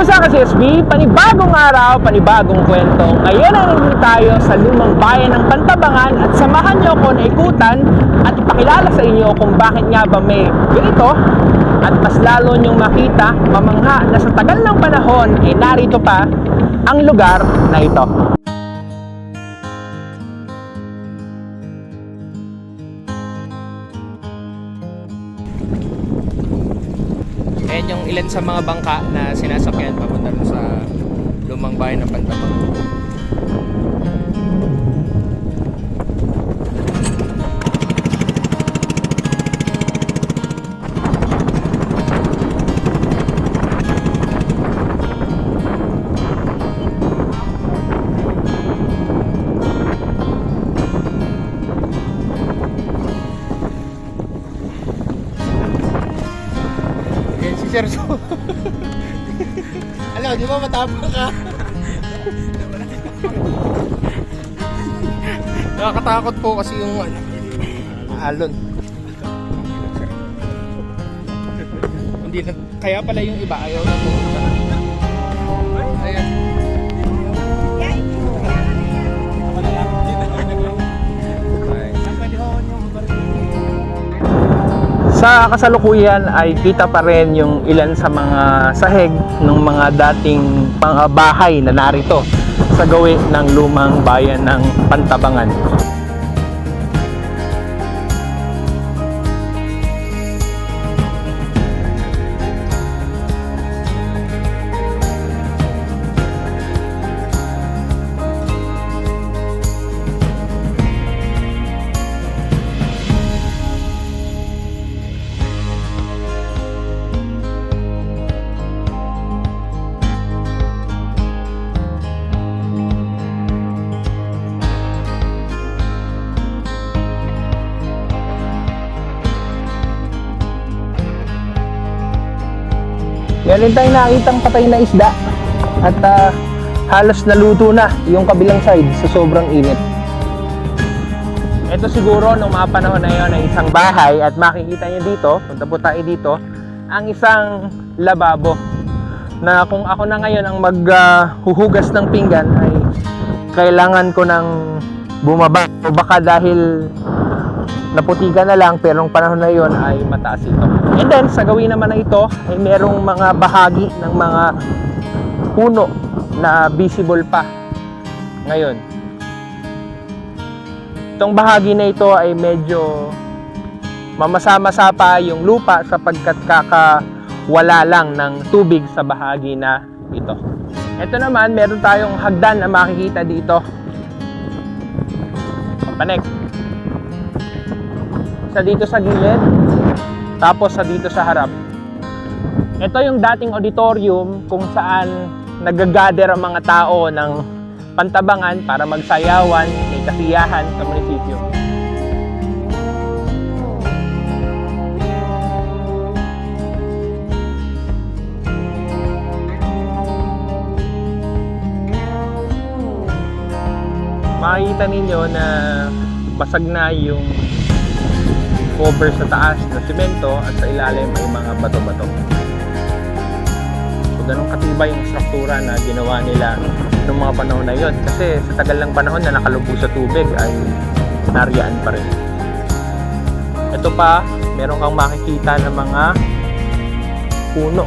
Kumusta ka SB? Panibagong araw, panibagong kwento. Ngayon ay nandito tayo sa lumang bayan ng Pantabangan at samahan niyo ako na ikutan at ipakilala sa inyo kung bakit nga ba may ganito at mas lalo niyong makita, mamangha na sa tagal ng panahon ay narito pa ang lugar na ito. Sa mga bangka na sinasakyan papunta sa lumang bayan ng Pantabang. Sergio. Alam, di ba matapang ka? Nakakatakot po kasi yung ano, alon. Hindi na, kaya pala yung iba ayaw na pumunta. Ayan. Sa kasalukuyan ay kita pa rin yung ilan sa mga sahig ng mga dating mga bahay na narito sa gawi ng lumang bayan ng Pantabangan. Meron tayong nakitang patay na isda at ah, halos naluto na yung kabilang side sa sobrang init. Ito siguro nung mga panahon na yon ay isang bahay at makikita niyo dito, punta po tayo dito, ang isang lababo na kung ako na ngayon ang maghuhugas ng pinggan ay kailangan ko ng bumaba o baka dahil naputikan na lang pero nung panahon na yon ay mataas ito. And then sa gawin naman na ito ay merong mga bahagi ng mga puno na visible pa ngayon. Itong bahagi na ito ay medyo mamasa-masa pa yung lupa sapagkat kakawala lang ng tubig sa bahagi na ito. Ito naman, meron tayong hagdan na makikita dito. Papanek sa dito sa gilid, tapos sa dito sa harap. Ito yung dating auditorium kung saan nagagather ang mga tao ng pantabangan para magsayawan, may kasiyahan sa munisipyo. Makikita ninyo na basag na yung cover sa taas na simento at sa ilalim ay mga bato-bato. So ganun katibay yung struktura na ginawa nila noong mga panahon na yon kasi sa tagal ng panahon na nakalubog sa tubig ay nariyaan pa rin. Ito pa, meron kang makikita ng mga puno.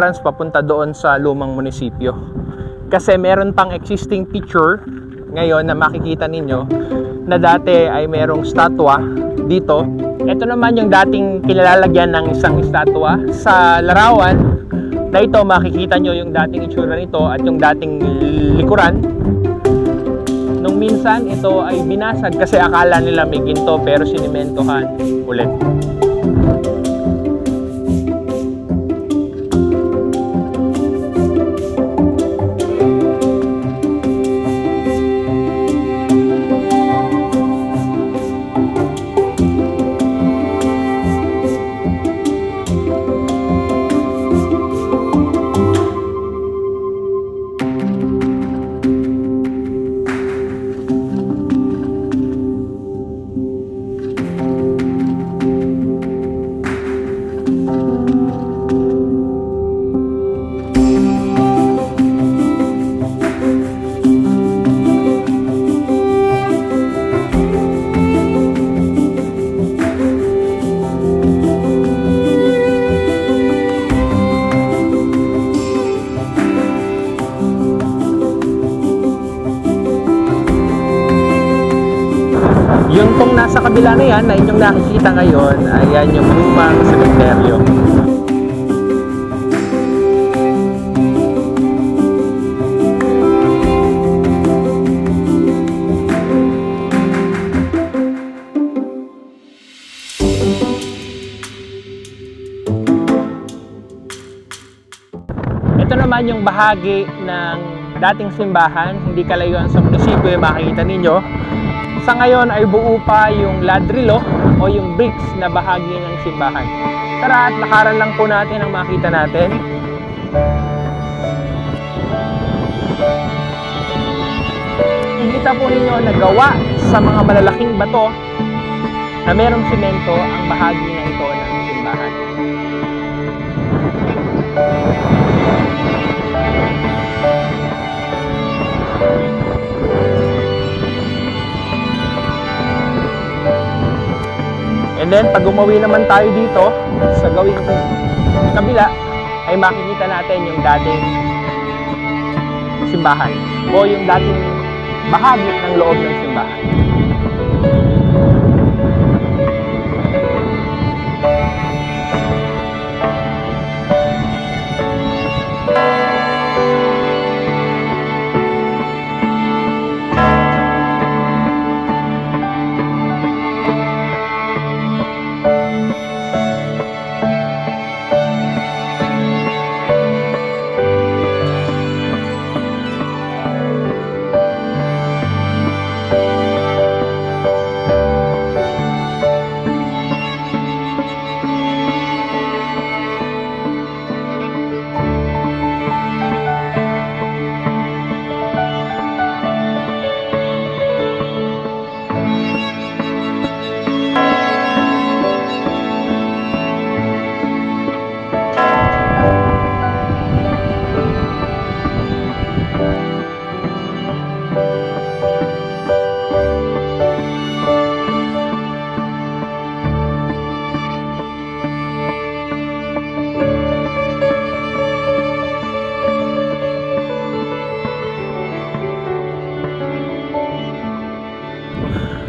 Entrance papunta doon sa lumang munisipyo. Kasi meron pang existing picture ngayon na makikita ninyo na dati ay merong statwa dito. Ito naman yung dating kinalalagyan ng isang statwa sa larawan na ito makikita nyo yung dating itsura nito at yung dating likuran. Nung minsan ito ay binasag kasi akala nila may ginto pero sinimentohan ulit. Kabila na yan na inyong nakikita ngayon, ayan yung lumang sementeryo. Ito naman yung bahagi ng dating simbahan, hindi kalayuan sa munisipyo yung makikita ninyo. Sa ngayon ay buo pa yung ladrilo o yung bricks na bahagi ng simbahan. Tara at lakaran lang po natin ang makita natin. Nakikita po ninyo na gawa sa mga malalaking bato na merong simento ang bahagi na ito ng simbahan. And then, pag umuwi naman tayo dito, sa gawing kabila, ay makikita natin yung dating simbahan o yung dating bahagi ng loob ng simbahan.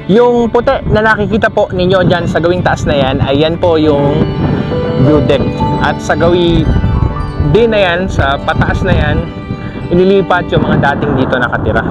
Yung puti na nakikita po ninyo dyan sa gawing taas na yan, ay yan po yung view deck. At sa gawi din na yan, sa pataas na yan, inilipat yung mga dating dito nakatira.